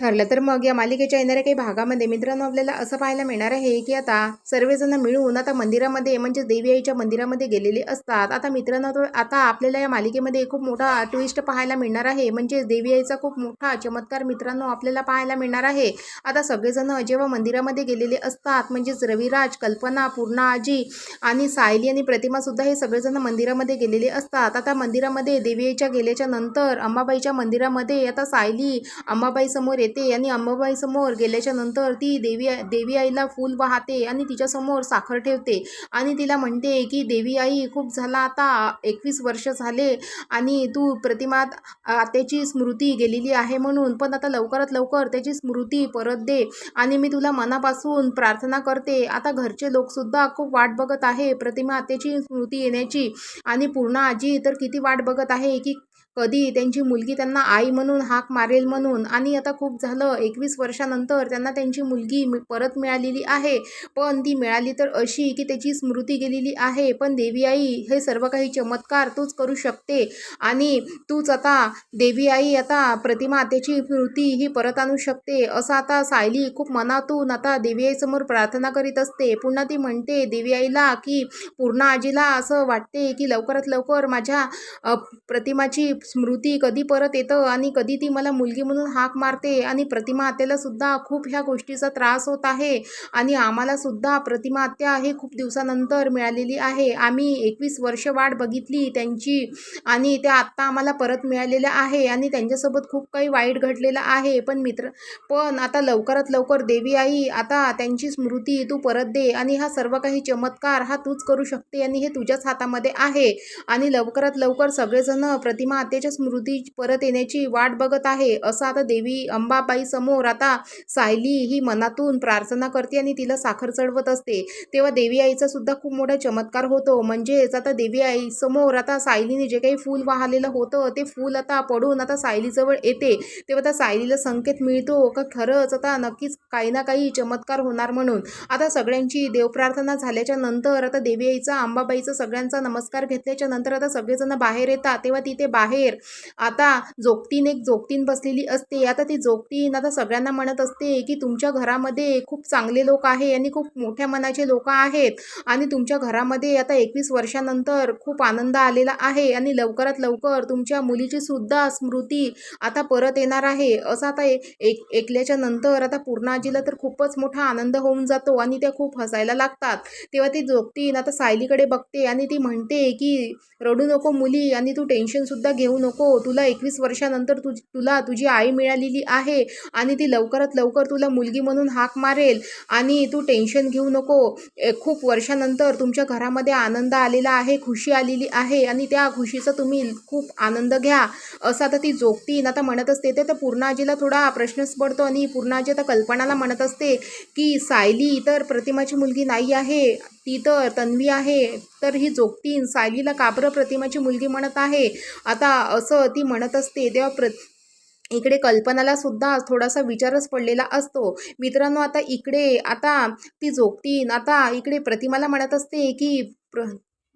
ठरलं. तर मग या मालिकेच्या येणाऱ्या काही भागामध्ये मित्रांनो आपल्याला असं पाहायला मिळणार आहे की आता सर्वजण मिळून आता मंदिरामध्ये म्हणजे देवी आईच्या मंदिरामध्ये गेलेले असतात. आता मित्रांनो आता आपल्याला या मालिकेमध्ये खूप मोठा ट्विस्ट पाहायला मिळणार आहे. म्हणजे देवी आईचा खूप मोठा चमत्कार मित्रांनो आपल्याला पाहायला मिळणार आहे. आता सगळेजण जेव्हा मंदिरामध्ये गेलेले असतात म्हणजेच रविराज कल्पना पूर्णा आजी आणि सायली आणि प्रतिमा सुद्धा हे सगळेजण मंदिरामध्ये गेलेले असतात. आता मंदिरामध्ये देवी आईच्या गेल्याच्यानंतर अंबाबाईच्या मंदिरामध्ये आता सायली अंबाबाई समोर येते आणि अंबाबाई समोर गेल्याच्यानंतर ती देवी देवी आईला फूल वाहते आणि तिच्यासमोर साखर ठेवते आणि तिला म्हणते की देवी आई खूप झाला आता एकवीस वर्ष झाले आणि तू प्रतिमात त्याची स्मृती गेलेली आहे म्हणून पण आता लवकरात लवकर त्याची स्मृती परत दे आणि मी तुला मनापासून प्रार्थना करते. आता घरचे लोकसुद्धा खूप वाट बघत आहे प्रतिमा आत्याची स्मृती येण्याची आणि पूर्ण आजी तर किती वाट बघत आहे की कधी त्यांची मुलगी त्यांना आई म्हणून हाक मारेल म्हणून आणि आता खूप झालं एकवीस वर्षानंतर त्यांना त्यांची मुलगी परत मिळालेली आहे. पण ती मिळाली तर अशी की त्याची स्मृती गेलेली आहे. पण देवी आई हे सर्व काही चमत्कार तूच करू शकते आणि तूच आता देवी आई आता प्रतिमा त्याची स्मृती ही परत आणू शकते. असं आता सायली खूप मनातून आता देवी आईसमोर प्रार्थना करीत असते. पुन्हा ती म्हणते देवी आईला की पूर्ण आजीला असं वाटते की लवकरात लवकर माझ्या प्रतिमाची स्मृती कधी परत येतं आणि कधी ती मला मुलगी म्हणून हाक मारते आणि प्रतिमा आत्याला सुद्धा खूप ह्या गोष्टीचा त्रास होत आहे. आणि आम्हाला सुद्धा प्रतिमा आत्या हे खूप दिवसानंतर मिळालेली आहे. आम्ही एकवीस वर्ष वाट बघितली त्यांची आणि त्या आत्ता आम्हाला परत मिळालेल्या आहे आणि त्यांच्यासोबत खूप काही वाईट घडलेलं आहे. पण मित्र पण आता लवकरात लवकर देवी आई आता त्यांची स्मृती तू परत दे आणि हा सर्व काही चमत्कार हा तूच करू शकते आणि हे तुझ्याच हातामध्ये आहे. आणि लवकरात लवकर सगळेजण प्रतिमा मातेच्या स्मृती परत येण्याची वाट बघत आहे. असं आता देवी अंबाबाई समोर आता सायली ही मनातून प्रार्थना करते आणि तिला साखर चढवत असते. तेव्हा देवी आईचा सुद्धा खूप मोठा चमत्कार होतो. म्हणजेच आता देवी आई समोर आता सायलीने जे काही फूल वाहलेलं होतं ते फूल आता पडून आता सायलीजवळ येते. तेव्हा त्या सायलीला संकेत मिळतो का खरंच आता नक्कीच काही ना काही चमत्कार होणार म्हणून. आता सगळ्यांची देवप्रार्थना झाल्याच्यानंतर आता देवी आईचा अंबाबाईचा सगळ्यांचा नमस्कार घेतल्याच्या नंतर आता सगळेजण बाहेर येतात. तेव्हा तिथे बाहेर आता जोगतीन एक जोगतीन बसलेली असते. आता ती जोगतीन आता सगळ्यांना म्हणत असते की तुमच्या घरामध्ये खूप चांगले लोक आहे आणि खूप मोठ्या मनाचे लोक आहेत. आणि तुमच्या घरामध्ये आता एकवीस वर्षानंतर खूप आनंद आलेला आहे आणि लवकरात लवकर तुमच्या मुलीची सुद्धा स्मृती आता परत येणार आहे. असं आता एक ऐकल्याच्या नंतर आता पूर्णाजीला तर खूपच मोठा आनंद होऊन जातो आणि त्या खूप हसायला लागतात. तेव्हा ती जोगतीन आता सायलीकडे बघते आणि ती म्हणते की रडू नको मुली आणि तू टेन्शनसुद्धा घेऊ नको. तुला एकवीस वर्षानंतर तुझ तुला तुझी आई मिळालेली आहे आणि ती लवकरात लवकर तुला मुलगी म्हणून हाक मारेल आणि तू टेन्शन घेऊ नको. ए, खूप वर्षानंतर तुमच्या घरामध्ये आनंद आलेला आहे खुशी आलेली आहे आणि त्या खुशीचा तुम्ही खूप आनंद घ्या. असं आता ती जोगतीन आता म्हणत असते ते तर पूर्णाजीला थोडा प्रश्नच पडतो आणि पूर्णाजी आता कल्पनाला म्हणत असते की सायली तर प्रतिमाची मुलगी नाही आहे. ती तर तन्वी आहे. तर ही जोगतीन सायलीला काबरं प्रतिमाची मुलगी म्हणत आहे. आता असं ती म्हणत असते तेव्हा प्र इकडे कल्पनाला सुद्धा थोडासा विचारच पडलेला असतो. मित्रांनो आता इकडे आता ती जोगतीन आता इकडे प्रतिमाला म्हणत असते की प्र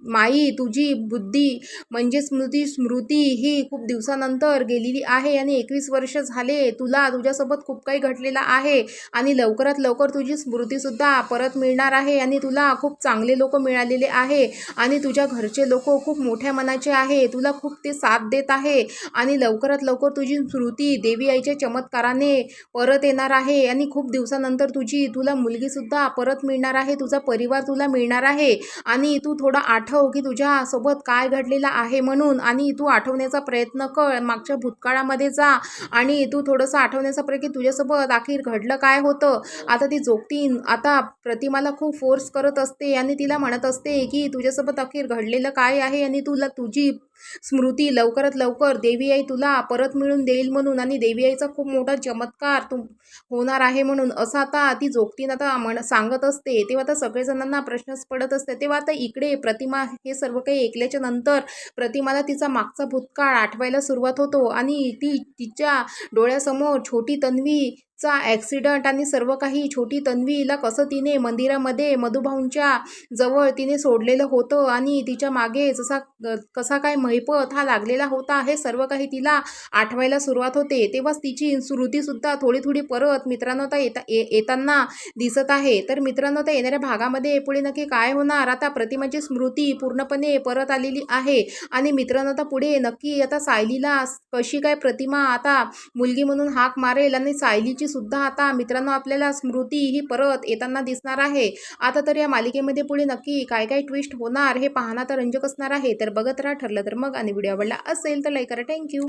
माई तुझी बुद्धी म्हणजे स्मृती स्मृती ही खूप दिवसानंतर गेलेली आहे आणि एकवीस वर्ष झाले तुला तुझ्यासोबत खूप काही घडलेलं आहे आणि लवकरात लवकर तुझी स्मृतीसुद्धा परत मिळणार आहे आणि तुला खूप चांगले लोक मिळालेले आहे आणि तुझ्या घरचे लोक खूप मोठ्या मनाचे आहे. तुला खूप ते साथ देत आहे आणि लवकरात लवकर तुझी स्मृती देवी आईच्या चमत्काराने परत येणार आहे आणि खूप दिवसानंतर तुझी तुला मुलगीसुद्धा परत मिळणार आहे तुझा परिवार तुला मिळणार आहे आणि तू थोडा आठव की तुझ्यासोबत काय घडलेलं आहे म्हणून. आणि तू आठवण्याचा प्रयत्न कर. मागच्या भूतकाळामध्ये जा. आणि तू थोडंसं आठवण्याचा प्रयत्न की तुझ्यासोबत अखेर घडलं काय होतं. आता ती जोगतीन आता प्रतिमाला खूप फोर्स करत असते. आणि तिला म्हणत असते की तुझ्यासोबत अखेर घडलेलं काय आहे? आणि तुला तुझी स्मृती लवकरात लवकर देवी आई तुला परत मिळून देईल म्हणून आणि देवी आईचा खूप मोठा चमत्कार तू होणार आहे म्हणून. असं आता ती जोगतीन आता म्हण सांगत असते. तेव्हा आता सगळेजणांना प्रश्नच पडत असते. तेव्हा आता इकडे प्रतिमा हे सर्व काही ऐकल्याच्या नंतर प्रतिमाला तिचा मागचा भूतकाळ आठवायला सुरुवात होतो आणि ती तिच्या डोळ्यासमोर छोटी तन्वी चा ॲक्सिडंट आणि सर्व काही छोटी तन्वीला कसं तिने मंदिरामध्ये मधुभाऊंच्या जवळ तिने सोडलेलं होतं आणि तिच्यामागे जसा कसा काय महिपत हा लागलेला होता हे सर्व काही तिला आठवायला सुरुवात होते. तेव्हाच तिची स्मृतीसुद्धा थोडी थोडी परत मित्रांनो आता येता ये- येताना दिसत आहे. तर मित्रांनो आता येणाऱ्या भागामध्ये पुढे नक्की काय होणार? आता प्रतिमाची स्मृती पूर्णपणे परत आलेली आहे. आणि मित्रांनो आता पुढे नक्की आता सायलीला कशी काय प्रतिमा आता मुलगी म्हणून हाक मारेल आणि सायलीची सुद्धा आता मित्रांनो आपल्याला स्मृती ही परत येताना दिसणार आहे. आता तर या मालिकेमध्ये पुढे नक्की काय काय ट्विस्ट होणार हे पाहणं तर रंजक असणार आहे. तर बघत राहा ठरलं तर मग. आणि व्हिडिओ आवडला असेल तर लाईक करा. थँक्यू